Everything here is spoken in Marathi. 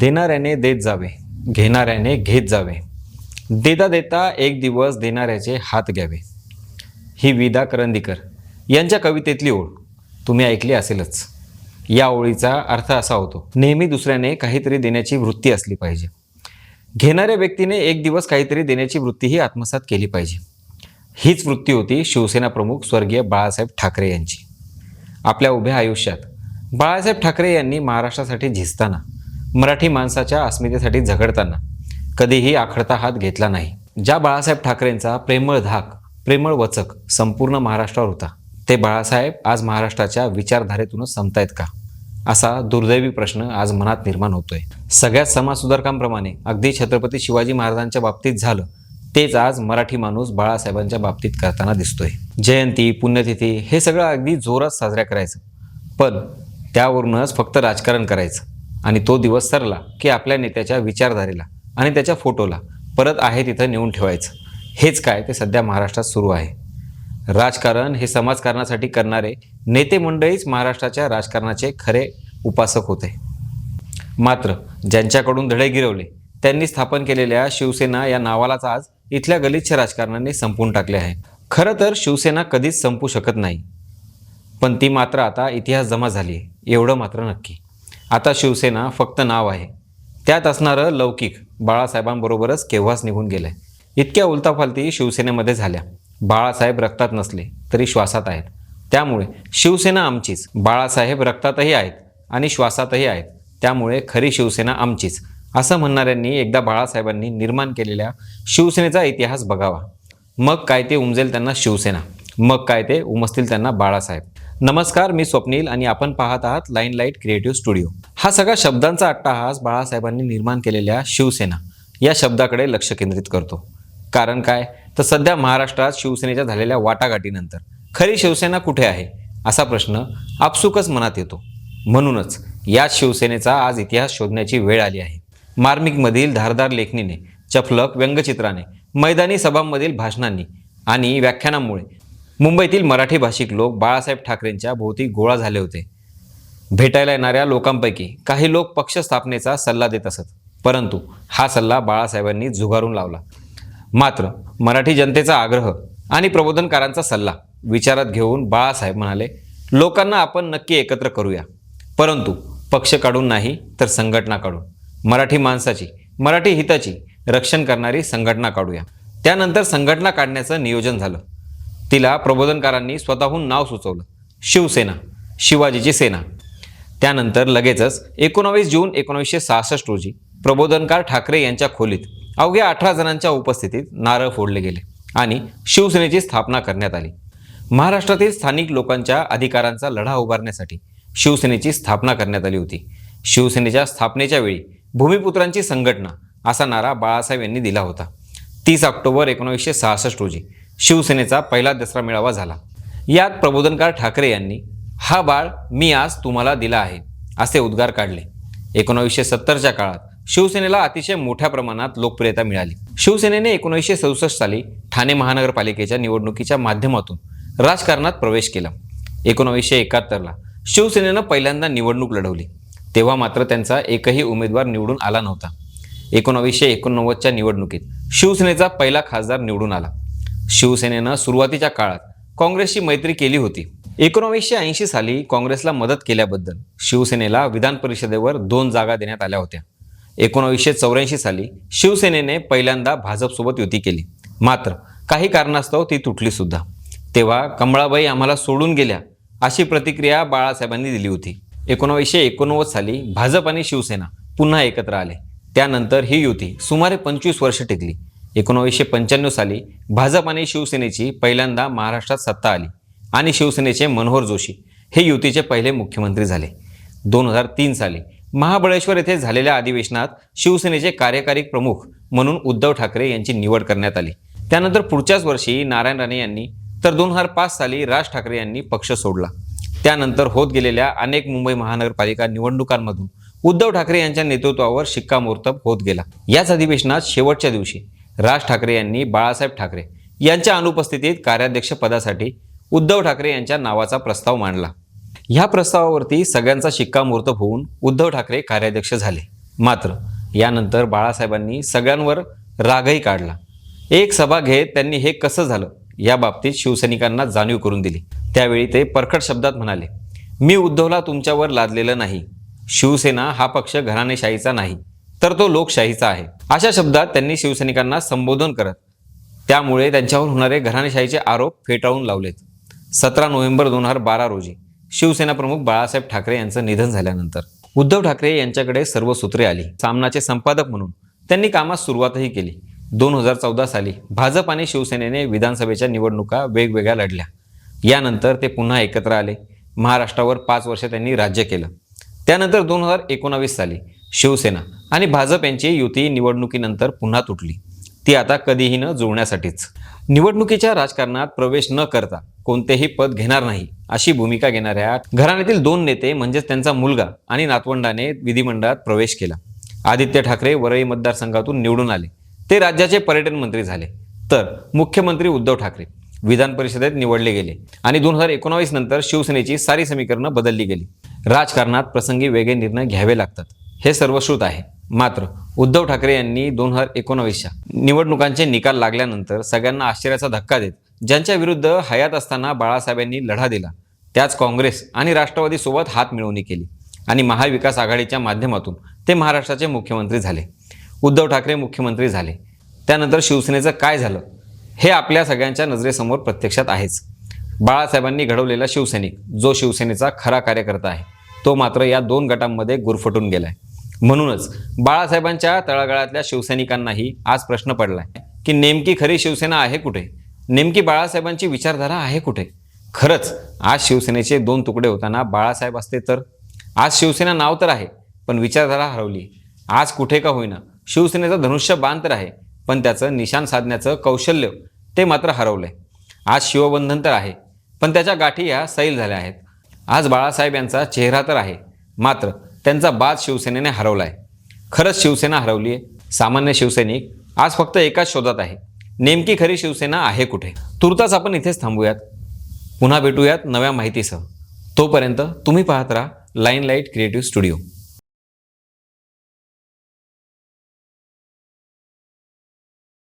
देणाऱ्याने देत जावे. घेणाऱ्याने घेत जावे. देता देता एक दिवस देणाऱ्याचे हात घ्यावे. ही विदा करंदीकर यांच्या कवितेतली ओळ. तुम्ही ऐकली असेलच. या ओळीचा अर्थ असा होतो नेहमी दुसऱ्याने काहीतरी देण्याची वृत्ती असली पाहिजे. घेणाऱ्या व्यक्तीने एक दिवस काहीतरी देण्याची वृत्तीही आत्मसात केली पाहिजे. हीच वृत्ती होती शिवसेना प्रमुख स्वर्गीय बाळासाहेब ठाकरे यांची. आपल्या उभ्या आयुष्यात बाळासाहेब ठाकरे यांनी महाराष्ट्रासाठी झिजताना मराठी माणसाच्या अस्मितेसाठी झगडताना कधीही आखडता हात घेतला नाही. ज्या बाळासाहेब ठाकरेंचा प्रेमळ धाक प्रेमळ वचक संपूर्ण महाराष्ट्रावर होता ते बाळासाहेब आज महाराष्ट्राच्या विचारधारेतूनच संपतायत का? असा दुर्दैवी प्रश्न आज मनात निर्माण होतोय. सगळ्या समाजसुधारकांप्रमाणे अगदी छत्रपती शिवाजी महाराजांच्या बाबतीत झालं तेच आज मराठी माणूस बाळासाहेबांच्या बाबतीत करताना दिसतोय. जयंती पुण्यतिथी हे सगळं अगदी जोरात साजऱ्या करायचं. पण त्यावरूनच फक्त राजकारण करायचं. आणि तो दिवस सरला की आपल्या नेत्याच्या विचारधारेला आणि त्याच्या फोटोला परत आहे तिथं नेऊन ठेवायचं. हेच काय ते सध्या महाराष्ट्रात सुरू आहे. राजकारण हे समाजकारणासाठी करणारे नेते मंडळीच महाराष्ट्राच्या राजकारणाचे खरे उपासक होते. मात्र ज्यांच्याकडून धडे गिरवले त्यांनी स्थापन केलेल्या शिवसेना या नावालाच आज इथल्या गलिच्छ राजकारणाने संपवून टाकले आहे. खरं तर शिवसेना कधीच संपू शकत नाही. पण ती मात्र आता इतिहास जमा झाली आहे. एवढं मात्र नक्की. आता शिवसेना फक्त नाव आहे. त्यात असणारं लौकिक बाळासाहेबांबरोबरच केव्हाच निघून गेलं आहे इतक्या उलताफालती शिवसेनेमध्ये झाल्या. बाळासाहेब रक्तात नसले तरी श्वासात आहेत. त्यामुळे शिवसेना आमचीच बाळासाहेब रक्तातही आहेत आणि श्वासातही आहेत. त्यामुळे खरी शिवसेना आमचीच असं म्हणणाऱ्यांनी एकदा बाळासाहेबांनी निर्माण केलेल्या शिवसेनेचा इतिहास बघावा. मग काय ते उमजेल त्यांना शिवसेना. मग काय ते उमसतील त्यांना बाळासाहेब. नमस्कार मी स्वप्नील आणि आपण पाहत आहात लाईन लाइट क्रिएटिव्ह स्टुडिओ. हा सगळा शब्दांचा अट्टाहास बाळासाहेबांनी निर्माण केलेल्या शिवसेना या शब्दाकडे लक्ष केंद्रित करतो. कारण काय? तर सध्या महाराष्ट्रात शिवसेनेच्या झालेल्या वाटाघाटीनंतर खरी शिवसेना कुठे आहे? असा प्रश्न आपसुकच मनात येतो. म्हणूनच या शिवसेनेचा आज इतिहास शोधण्याची वेळ आली आहे. मार्मिकमधील धारदार लेखणीने चफलक व्यंगचित्राने मैदानी सभांमधील भाषणांनी आणि व्याख्यानांमुळे मुंबईतील मराठी भाषिक लोक बाळासाहेब ठाकरेंच्या भोवती गोळा झाले होते. भेटायला येणाऱ्या लोकांपैकी काही लोक पक्ष स्थापनेचा सल्ला देत असत. परंतु हा सल्ला बाळासाहेबांनी झुगारून लावला. मात्र मराठी जनतेचा आग्रह आणि प्रबोधनकारांचा सल्ला विचारात घेऊन बाळासाहेब म्हणाले लोकांना आपण नक्की एकत्र करूया. परंतु पक्ष काढून नाही तर संघटना काढून. मराठी माणसाची मराठी हिताची रक्षण करणारी संघटना काढूया. त्यानंतर संघटना काढण्याचं नियोजन झालं. तिला प्रबोधनकारांनी स्वतःहून नाव सुचवलं. शिवसेना शिवाजीची सेना. त्यानंतर लगेचच एकोणावीस जून एकोणीसशे सहासष्ट रोजी प्रबोधनकार ठाकरे यांच्या खोलीत अवघ्या अठरा जणांच्या उपस्थितीत नारळ फोडले गेले आणि शिवसेनेची स्थापना करण्यात आली. महाराष्ट्रातील स्थानिक लोकांच्या अधिकारांचा लढा उभारण्यासाठी शिवसेनेची स्थापना करण्यात आली होती. शिवसेनेच्या स्थापनेच्या वेळी भूमिपुत्रांची संघटना असा नारा बाळासाहेब यांनी दिला होता. तीस ऑक्टोबर एकोणीसशे सहासष्ट रोजी शिवसेनेचा पहिला दसरा मेळावा झाला. यात प्रबोधनकार ठाकरे यांनी हा बाळ मी आज तुम्हाला दिला आहे. असे उद्गार काढले. एकोणावीसशे सत्तरच्या काळात शिवसेनेला अतिशय मोठ्या प्रमाणात लोकप्रियता मिळाली. शिवसेनेने एकोणीसशे सदुसष्ट साली ठाणे महानगरपालिकेच्या निवडणुकीच्या माध्यमातून राजकारणात प्रवेश केला. एकोणावीसशे एकाहत्तरला शिवसेनेनं पहिल्यांदा निवडणूक लढवली. तेव्हा मात्र त्यांचा एकही उमेदवार निवडून आला नव्हता. एकोणावीसशे एकोणनव्वदच्या निवडणुकीत शिवसेनेचा पहिला खासदार निवडून आला. शिवसेनेनं सुरुवातीच्या काळात काँग्रेसशी मैत्री केली होती. एकोणावीसशे ऐंशी साली काँग्रेसला मदत केल्याबद्दल शिवसेनेला विधान परिषदेवर दोन जागा देण्यात आल्या होत्या. एकोणावीसशे चौऱ्याऐंशी साली शिवसेनेने पहिल्यांदा भाजपसोबत युती केली. मात्र काही कारणास्तव ती तुटली सुद्धा. तेव्हा कमळाबाई आम्हाला सोडून गेल्या अशी प्रतिक्रिया बाळासाहेबांनी दिली होती. एकोणावीसशे एकोणनव्वद साली भाजप आणि शिवसेना पुन्हा एकत्र आले. त्यानंतर ही युती सुमारे पंचवीस वर्ष टिकली. एकोणावीसशे पंच्याण्णव साली भाजप आणि शिवसेनेची पहिल्यांदा महाराष्ट्रात सत्ता आली आणि शिवसेनेचे मनोहर जोशी हे युतीचे पहिले मुख्यमंत्री झाले. दोन हजार तीन साली महाबळेश्वर येथे झालेल्या अधिवेशनात शिवसेनेचे कार्यकारी प्रमुख म्हणून उद्धव ठाकरे यांची निवड करण्यात आली. त्यानंतर पुढच्याच वर्षी नारायण राणे यांनी तर दोन हजार पाच साली राज ठाकरे यांनी पक्ष सोडला. त्यानंतर होत गेलेल्या अनेक मुंबई महानगरपालिका निवडणुकांमधून उद्धव ठाकरे यांच्या नेतृत्वावर शिक्कामोर्तब होत गेला. याच अधिवेशनात शेवटच्या दिवशी राज ठाकरे यांनी बाळासाहेब ठाकरे यांच्या अनुपस्थितीत कार्याध्यक्ष पदासाठी उद्धव ठाकरे यांच्या नावाचा प्रस्ताव मांडला. ह्या प्रस्तावावरती सगळ्यांचा शिक्कामोर्तब होऊन उद्धव ठाकरे कार्याध्यक्ष झाले. मात्र यानंतर बाळासाहेबांनी सगळ्यांवर रागही काढला. एक सभा घेत त्यांनी हे कसं झालं या बाबतीत शिवसैनिकांना जाणीव करून दिली. त्यावेळी ते परखड शब्दात म्हणाले मी उद्धवला तुमच्यावर लादलेलं नाही. शिवसेना हा पक्ष घराणेशाहीचा नाही. तर तो लोकशाहीचा आहे. अशा शब्दात त्यांनी शिवसैनिकांना संबोधन करत त्यामुळे त्यांच्यावर होणारे घराणेशाहीचे आरोप फेटाळून लावलेत. सतरा नोव्हेंबर दोन हजार बारा रोजी शिवसेना प्रमुख बाळासाहेब ठाकरे यांचं निधन झाल्यानंतर उद्धव ठाकरे यांच्याकडे सर्व सूत्रे आली. सामनाचे संपादक म्हणून त्यांनी कामास सुरुवातही केली. दोन हजार चौदा साली भाजप आणि शिवसेनेने विधानसभेच्या निवडणुका वेगवेगळ्या लढल्या. यानंतर ते पुन्हा एकत्र आले. महाराष्ट्रावर पाच वर्ष त्यांनी राज्य केलं. त्यानंतर दोन हजार एकोणावीस साली शिवसेना आणि भाजप यांची युती निवडणुकीनंतर पुन्हा तुटली. ती आता कधीही न जुळण्यासाठीच. निवडणुकीच्या राजकारणात प्रवेश न करता कोणतेही पद घेणार नाही अशी भूमिका घेणाऱ्या घराण्यातील दोन नेते म्हणजेच त्यांचा मुलगा आणि नातवंडाने विधिमंडळात प्रवेश केला. आदित्य ठाकरे वरळी मतदारसंघातून निवडून आले. ते राज्याचे पर्यटन मंत्री झाले. तर मुख्यमंत्री उद्धव ठाकरे विधान परिषदेत निवडले गेले आणि दोन हजार एकोणावीस नंतर शिवसेनेची सारी समीकरणं बदलली गेली. राजकारणात प्रसंगी वेगळे निर्णय घ्यावे लागतात. हे सर्वश्रुत आहे. मात्र उद्धव ठाकरे यांनी दोन हजार एकोणावीसच्या निवडणुकांचे निकाल लागल्यानंतर सगळ्यांना आश्चर्याचा धक्का देत ज्यांच्या विरुद्ध हयात असताना बाळासाहेबांनी लढा दिला. त्याच काँग्रेस आणि राष्ट्रवादीसोबत हात मिळवणी केली आणि महाविकास आघाडीच्या माध्यमातून ते महाराष्ट्राचे मुख्यमंत्री झाले. उद्धव ठाकरे मुख्यमंत्री झाले. त्यानंतर शिवसेनेचं काय झालं? हे आपल्या सगळ्यांच्या नजरेसमोर प्रत्यक्षात आहेच. बाळासाहेबांनी घडवलेला शिवसैनिक जो शिवसेनेचा खरा कार्यकर्ता आहे तो मात्र या दोन गटांमध्ये गुरफटून गेलाय. म्हणूनच बाळासाहेबांच्या तळागाळातल्या शिवसैनिकांनाही आज प्रश्न पडलाय की नेमकी खरी शिवसेना आहे कुठे? नेमकी बाळासाहेबांची विचारधारा आहे कुठे? खरंच आज शिवसेनेचे दोन तुकडे होताना बाळासाहेब असते तर? आज शिवसेना नाव तर आहे पण विचारधारा हरवली. आज कुठे का होईना? शिवसेनेचं धनुष्य बाण तर आहे पण त्याचं निशाण साधण्याचं कौशल्य ते मात्र हरवलंय. आज शिवबंधन तर आहे पण त्याच्या गाठी ह्या सैल झाल्या आहेत. आज बाळासाहेब यांचा चेहरा तर आहे मात्र त्यांचा बाद शिवसेनेने हरवला आहे खरंच शिवसेना हरवली आहे सामान्य शिवसैनिक आज फक्त एकाच शोधात आहे. नेमकी खरी शिवसेना आहे कुठे? तुर्तास आपण इथेच थांबूयात. पुन्हा भेटूयात नव्या माहितीसह. तोपर्यंत तुम्ही पाहत राहा लाईन लाइट क्रिएटिव्ह स्टुडिओ.